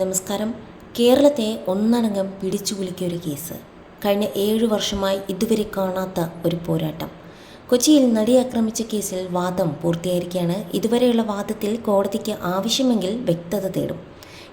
നമസ്കാരം. കേരളത്തെ ഒന്നടങ്കം പിടിച്ചു കുലുക്കിയ ഒരു കേസ്. കഴിഞ്ഞ ഏഴു വർഷമായി ഇതുവരെ കാണാത്ത ഒരു പോരാട്ടം. കൊച്ചിയിൽ നടി ആക്രമിച്ച കേസിൽ വാദം പൂർത്തിയായിരിക്കുകയാണ് ഇതുവരെയുള്ള വാദത്തിൽ കോടതിക്ക് ആവശ്യമെങ്കിൽ വ്യക്തത തേടും.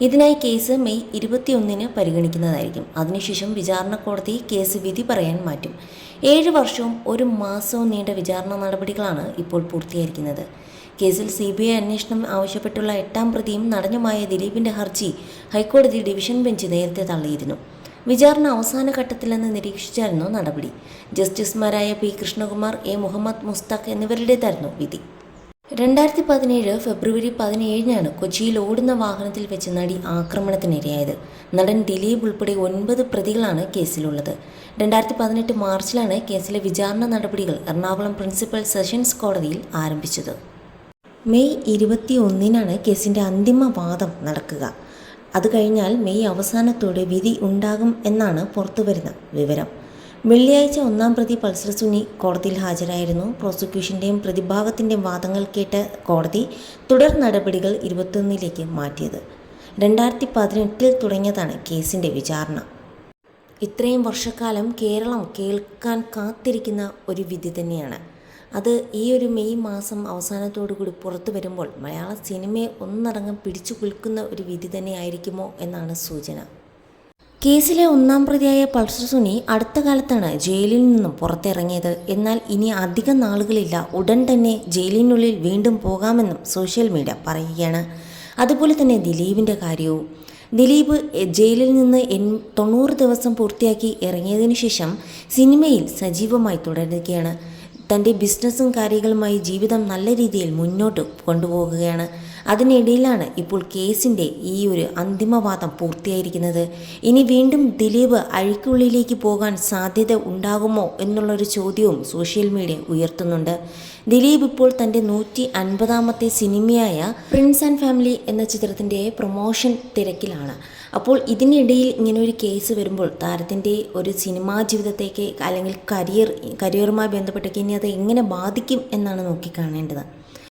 ഇതിനായി കേസ് മെയ് ഇരുപത്തിയൊന്നിന് പരിഗണിക്കുന്നതായിരിക്കും. അതിനുശേഷം വിചാരണ കോടതി കേസ് വിധി പറയാൻ മാറ്റും. ഏഴ് വർഷവും ഒരു മാസവും നീണ്ട വിചാരണ നടപടികളാണ് ഇപ്പോൾ പൂർത്തിയായിരിക്കുന്നത്. കേസിൽ സി ബി ഐ അന്വേഷണം ആവശ്യപ്പെട്ടുള്ള എട്ടാം പ്രതിയും നടനുമായ ദിലീപിന്റെ ഹർജി ഹൈക്കോടതി ഡിവിഷൻ ബെഞ്ച് നേരത്തെ തള്ളിയിരുന്നു. വിചാരണ അവസാന ഘട്ടത്തിലെന്ന് നിരീക്ഷിച്ചായിരുന്നു നടപടി. ജസ്റ്റിസുമാരായ പി കൃഷ്ണകുമാർ എ മുഹമ്മദ് മുസ്താഖ് എന്നിവരുടേതായിരുന്നു വിധി. രണ്ടായിരത്തി പതിനേഴ് ഫെബ്രുവരി പതിനേഴിനാണ് കൊച്ചിയിൽ ഓടുന്ന വാഹനത്തിൽ വെച്ച് നടി ആക്രമണത്തിനിരയായത്. നടൻ ദിലീപ് ഉൾപ്പെടെ ഒൻപത് പ്രതികളാണ് കേസിലുള്ളത്. രണ്ടായിരത്തി പതിനെട്ട് മാർച്ചിലാണ് കേസിലെ വിചാരണ നടപടികൾ എറണാകുളം പ്രിൻസിപ്പൽ സെഷൻസ് കോടതിയിൽ ആരംഭിച്ചത്. മെയ് ഇരുപത്തി ഒന്നിനാണ് കേസിന്റെ അന്തിമ വാദം നടക്കുക. അത് കഴിഞ്ഞാൽ മെയ് അവസാനത്തോടെ വിധി ഉണ്ടാകും എന്നാണ് പുറത്തുവരുന്ന വിവരം. വെള്ളിയാഴ്ച ഒന്നാം പ്രതി പൾസർ സുനി കോടതിയിൽ ഹാജരായിരുന്നു. പ്രോസിക്യൂഷന്റെയും പ്രതിഭാഗത്തിന്റെയും വാദങ്ങൾ കേട്ട കോടതി തുടർ നടപടികൾ ഇരുപത്തൊന്നിലേക്ക് മാറ്റിയത്. രണ്ടായിരത്തി പതിനെട്ടിൽ തുടങ്ങിയതാണ് കേസിന്റെ വിചാരണ. ഇത്രയും വർഷക്കാലം കേരളം കേൾക്കാൻ കാത്തിരിക്കുന്ന ഒരു വിധി തന്നെയാണ്. അത് ഈ ഒരു മെയ് മാസം അവസാനത്തോടു കൂടി പുറത്തു വരുമ്പോൾ മലയാള സിനിമയെ ഒന്നടങ്കം പിടിച്ചു കുൽക്കുന്ന ഒരു വിധി തന്നെയായിരിക്കുമോ എന്നാണ് സൂചന. കേസിലെ ഒന്നാം പ്രതിയായ പൾസർ സുനി അടുത്ത കാലത്താണ് ജയിലിൽ നിന്നും പുറത്തിറങ്ങിയത്. എന്നാൽ ഇനി അധികം നാളുകളില്ല. ഉടൻ തന്നെ ജയിലിനുള്ളിൽ വീണ്ടും പോകാമെന്നും സോഷ്യൽ മീഡിയ പറയുകയാണ്. അതുപോലെ തന്നെ ദിലീപിന്റെ കാര്യവും. ദിലീപ് ജയിലിൽ നിന്ന് എൻ തൊണ്ണൂറ് ദിവസം പൂർത്തിയാക്കി ഇറങ്ങിയതിനു ശേഷം സിനിമയിൽ സജീവമായി തുടരുകയാണ്. തന്റെ ബിസിനസ്സും കാര്യങ്ങളുമായി ജീവിതം നല്ല രീതിയിൽ മുന്നോട്ട് കൊണ്ടുപോകുകയാണ്. അതിനിടയിലാണ് ഇപ്പോൾ കേസിന്റെ ഈ ഒരു അന്തിമവാദം പൂർത്തിയായിരിക്കുന്നത്. ഇനി വീണ്ടും ദിലീപ് അഴിക്കുള്ളിലേക്ക് പോകാൻ സാധ്യത ഉണ്ടാകുമോ എന്നുള്ളൊരു ചോദ്യവും സോഷ്യൽ മീഡിയ ഉയർത്തുന്നുണ്ട്. ദിലീപ് ഇപ്പോൾ തന്റെ നൂറ്റി അൻപതാമത്തെ സിനിമയായ പ്രിൻസ് ആൻഡ് ഫാമിലി എന്ന ചിത്രത്തിന്റെ പ്രൊമോഷൻ തിരക്കിലാണ്. അപ്പോൾ ഇതിനിടയിൽ ഇങ്ങനെ ഒരു കേസ് വരുമ്പോൾ താരത്തിന്റെ ഒരു സിനിമാ ജീവിതത്തേക്ക് അല്ലെങ്കിൽ കരിയർ കരിയറുമായി ബന്ധപ്പെട്ടേക്ക് ഇനി അത് എങ്ങനെ ബാധിക്കും എന്നാണ് നോക്കിക്കാണേണ്ടത്.